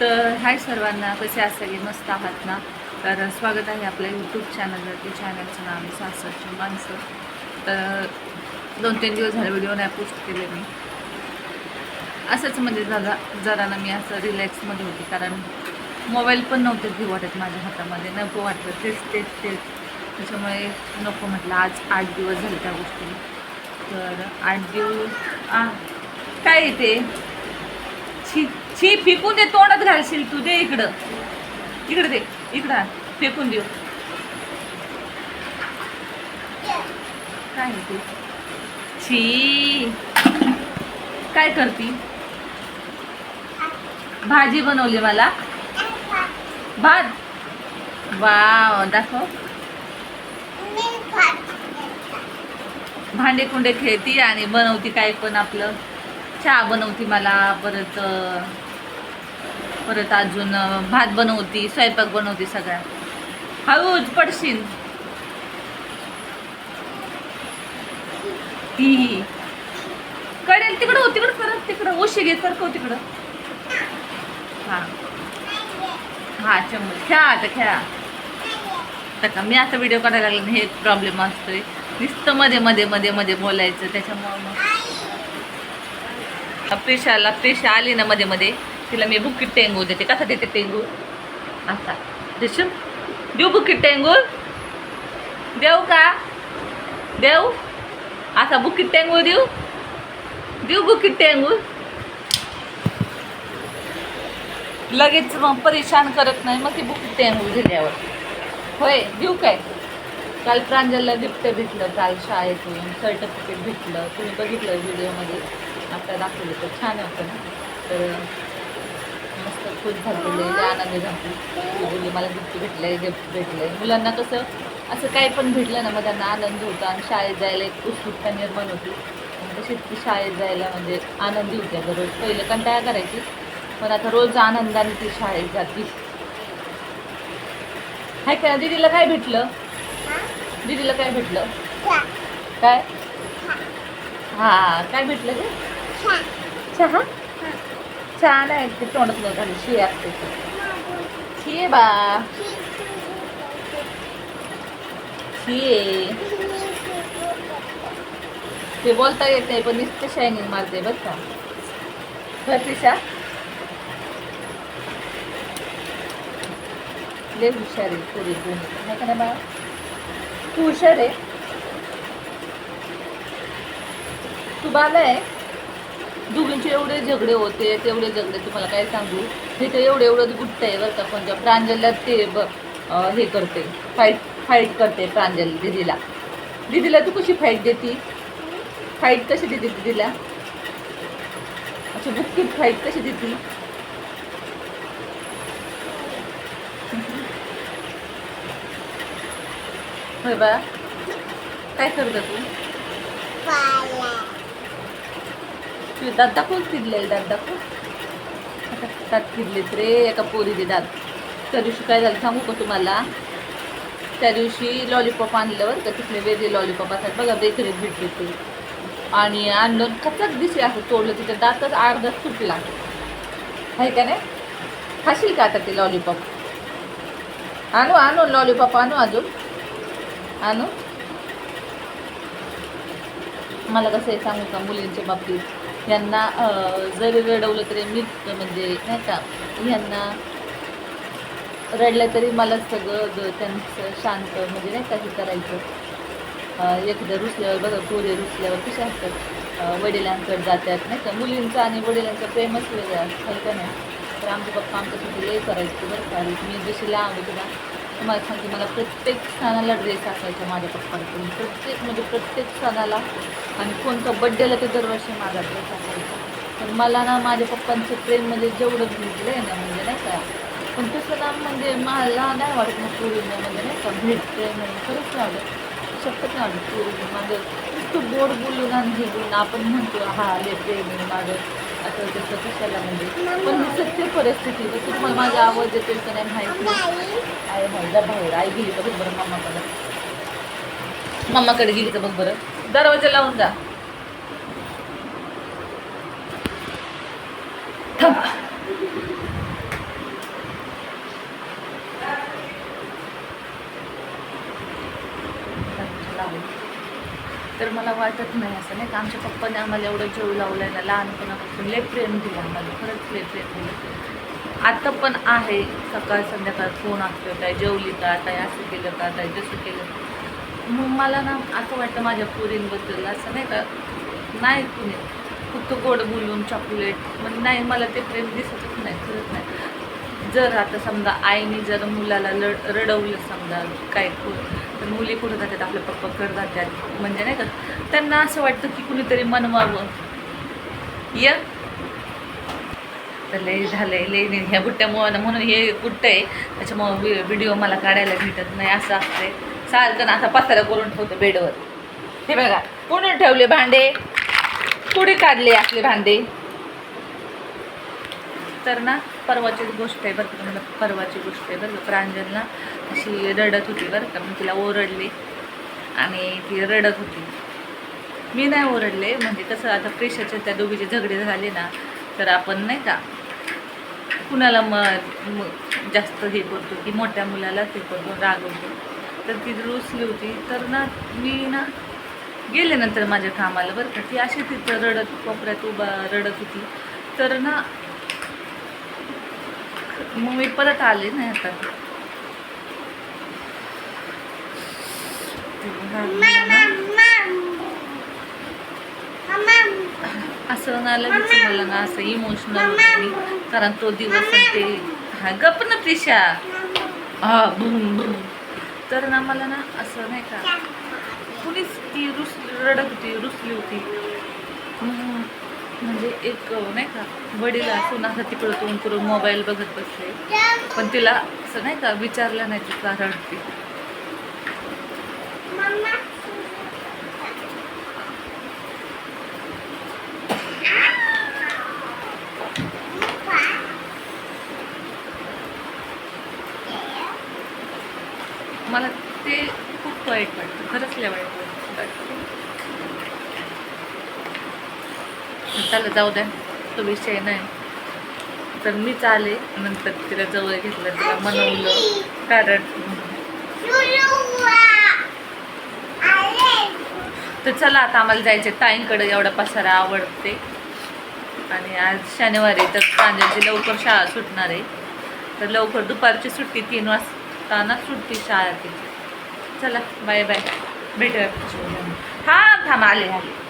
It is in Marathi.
तर हाय सर्वांना कसे आहात सगळे? मस्त आहात ना? तर स्वागत आहे आपल्या यूट्यूब चॅनलवरती चॅनलचं नाव आहे सासरची माणसं. तर दोन तीन दिवस झाले व्हिडिओ नाही पोस्ट केले मी. असंच म्हणजे जरा जरा ना मी असं रिलॅक्समध्ये होती. कारण मोबाईल पण नव्हते घेऊ वाटत माझ्या हातामध्ये. नको वाटतं तेच तेच तेच. त्याच्यामुळे नको म्हटलं. आज आठ दिवस झाले त्या गोष्टी तर आठ दिवस आ काय येते छी छी फेकून दे तोंडात घालशील तू. दे इकडं. इकडं दे. इकडं फेकून देऊ. काय आहे ते छी काय करती? भाजी बनवली मला. भात. वा दाखव. भांडे कुंडे खेळती आणि बनवती काय पण आपलं. चहा बनवती मला परत परत अजून भात बनवती स्वयंपाक बनवती सगळ्या. हळूच पडशील. ती कडेल तिकडं हो, तिकडं परत तिकडं. उशी घे सरकव हो, तिकडं. हां. हां चम्मच खेळा आता खेळा. आता का मी आता व्हिडिओ करायला लागले हे प्रॉब्लेम असतोय. नुसतं मध्ये मध्ये मध्ये मध्ये बोलायचं त्याच्यामुळं मग प्रेशाला प्रेशा आली ना मध्ये मध्ये. तिला मी बुकीट टेंगू देते. कसा देते टेंगू असा देशू देऊ बुकीट टेंगू देऊ का? देऊ? असा बुकीट टेंगू देऊ? देऊ बुकीट टेंगू लगेच मग परेशान करत नाही मग ती बुकीट टेंगू दिल्यावर. होय देऊ काय? काल प्रांजलला गिफ्ट भेटलं काल शाळेतून सर्टिफिकेट भेटलं. तुम्ही बघितलं व्हिडिओमध्ये आता दाखवलं तर छान होतं ना. तर मस्त खुश झालेले आनंदी झाली. बोलली मला गिफ्ट भेटलंय गिफ्ट भेटलंय. मुलांना कसं असं काही पण भेटलं ना मग त्यांना आनंद होतो आणि शाळेत जायला एक उत्सुकता निर्माण होती. तशीच ती शाळेत जायला म्हणजे आनंदी होती. अगं रोज पहिलं कंटाळा करायची पण आता रोज आनंदाने ती शाळेत जाती. हाय का दीदीला काय भेटलं? दीदीला काय भेटलं? काय? हा. काय भेटलं ते चहा चहा नाही ते तोंडात न घालू शी असते शी बा शी आहे ते बोलता येत नाही पण नुसते शायनिंग मारते बघ का प्रतिशा लय हुशार आहे पुरी दोन्ही नाही का नाही बा तू हुशार आहे तू बाला आहे दोघींचे एवढे झगडे होते तेवढे झगडे तुम्हाला काय सांगू? हे तर एवढं एवढंच गुट्ट आहे बरं का पण त्या प्रांजलला ते ब हे करते फाईट फाईट करते प्रांजल दिदीला. दिदीला तू कशी फाईट देती? फाईट कशी देते दिदीला? अच्छा बुक्कीत फाईट कशी देती? होय बा. काय करता तू तुझे दात दाखवून फिरले? दात दाखव दात फिरलेत रे एका पोरीचे दात. त्या दिवशी काय झालं सांगू का तुम्हाला? त्या दिवशी लॉलीपॉप आणलं आणल्यावर का तिथले वेगळे लॉलीपॉप असतात बघा बेकरीत भेटले ते. आणि आणलं कचाच दिसे असं तोडलं तिथे दातच अर्धा सुटला आहे का नाही? खाशील का आता ते लॉलीपॉप आणू आणू लॉलीपॉप आणू अजून. आणू. मला कसं आहे सांगू का मुलींच्या बाबतीत? यांना जरी रडवलं तरी मी म्हणजे नाही का यांना रडलं तरी मला सगळं त्यांचं शांत म्हणजे नाही का हे करायचं. एकदा रुसल्यावर बघा पोरे रुसल्यावर कसे असतात वडिलांकडे जातात नाही का मुलींचं आणि वडिलांचं प्रेमच वेगळं असतं का नाही? तर आमचे पप्पा आमच्यासाठी लय करायचं बरं का मी जशी लांब होते ना तुम्हाला सांगते मला प्रत्येक सणाला ड्रेस असायचा माझ्या पप्पांकडून प्रत्येक म्हणजे प्रत्येक सणाला आणि कोणता बड्डेला ते दरवर्षी माझा ड्रेस असायचा. तर मला ना माझ्या पप्पांचं प्रेम म्हणजे जेवढं भेटलं आहे ना म्हणजे नाही का पण तसं ना म्हणजे मला नाही वाटत ना पूर्ण म्हणजे नाही का भेटते म्हणजे खरंच नाही वाटत. शक्यच नाही वाटत पूर्ण माझं नुसतं गोड बोलून आणि हे बोलून आपण म्हणतो हा ले मी माझं असं तसं कशाला म्हणजे? पण ही सत्य परिस्थिती आहे. की तुम्हाला माझा आवाज येतो तर नाही माहिती आई आहे आहे बाहेर आई गेली तर बघ बरं मामाकडे. मामाकडे गेली तर बघ बरं. दरवाजा लावून जा. थांबा तर मला वाटत नाही असं नाही का? आमच्या पप्पाने आम्हाला एवढं जेव लावलं आहे ना लहानपणापासून लय प्रेम दिलं आम्हाला. खरंच लय प्रेम दिलं. आता पण आहे सकाळ संध्याकाळ फोन असतो काय जेवली का? काय असं केलं का? काय जसं केलं. मग मला ना असं वाटतं माझ्या पुरींबद्दल असं नाही का? नाही कुणी. फक्त गोड बोलून चॉकलेट मग नाही मला ते प्रेम दिसतच नाही खरंच नाही. जर आता समजा आईने जर मुलाला लड रडवलं समजा काय तर मुली कुठं जातात? आपल्या पप्पा जातात. म्हणजे नाही का? त्यांना असं वाटतं की कुणीतरी मनवावं. य. तर लय झालंय लय नाही ह्या बुट्ट्यामुळं म्हणून हे बुट्ट आहे त्याच्यामुळं व्हिडिओ मला काढायला भेटत नाही असं असतंय. सारखं ना आता पसारा करून ठेवतो बेडवर. हे बघा कोणी ठेवले भांडे. कुणी काढले असले भांडे? तर ना परवाचीच गोष्ट आहे बरं का मला परवाची गोष्ट आहे बरं का प्रांजलना अशी रडत होती बरं का मी तिला ओरडली. आणि ती रडत होती. मी नाही ओरडले म्हणजे कसं आता प्रेशरचे त्या दोघीचे झगडे झाले ना तर आपण नाही का कुणाला म जास्त हे करतो की मोठ्या मुलाला हे करतो रागवतो तर ती रुसली होती. तर ना मी ना गेल्यानंतर माझ्या कामाला बरं का ती अशी तिथं रडत कोपऱ्यात उभा रडत होती. तर ना मग मी परत आले नाही आता. असं ना लगेच मला ना असं इमोशनल कारण तो दिवस ते हा गप ना प्रिशा. हा बुम बुम तर ना मला ना असं नाही का कुणीच ती रुस रडत होती रुसली होती. म्हणजे एक नाही का वडील असून असं तिकडं तोंड करून मोबाईल बघत बसले. पण तिला असं नाही का विचारलं नाही ती का रडते मला ते खूप वाईट वाटतं. खरंच लय वाईट वाटतं. चला जाऊ द्या. तो विषय नाही. तर मीच आले नंतर तिला जवळ घेतलं तिला मनवलं. कारण तर चला आता आम्हाला जायचं ताईंकडे. एवढा पसारा आवडते. आणि आज शनिवारी तर प्रांजलची लवकर शाळा सुटणार आहे. तर लवकर दुपारची सुट्टी तीन वाजता. असताना सुट्टी शाळा तिची चला बाय बाय. भेटूया. हां थांब आले आले.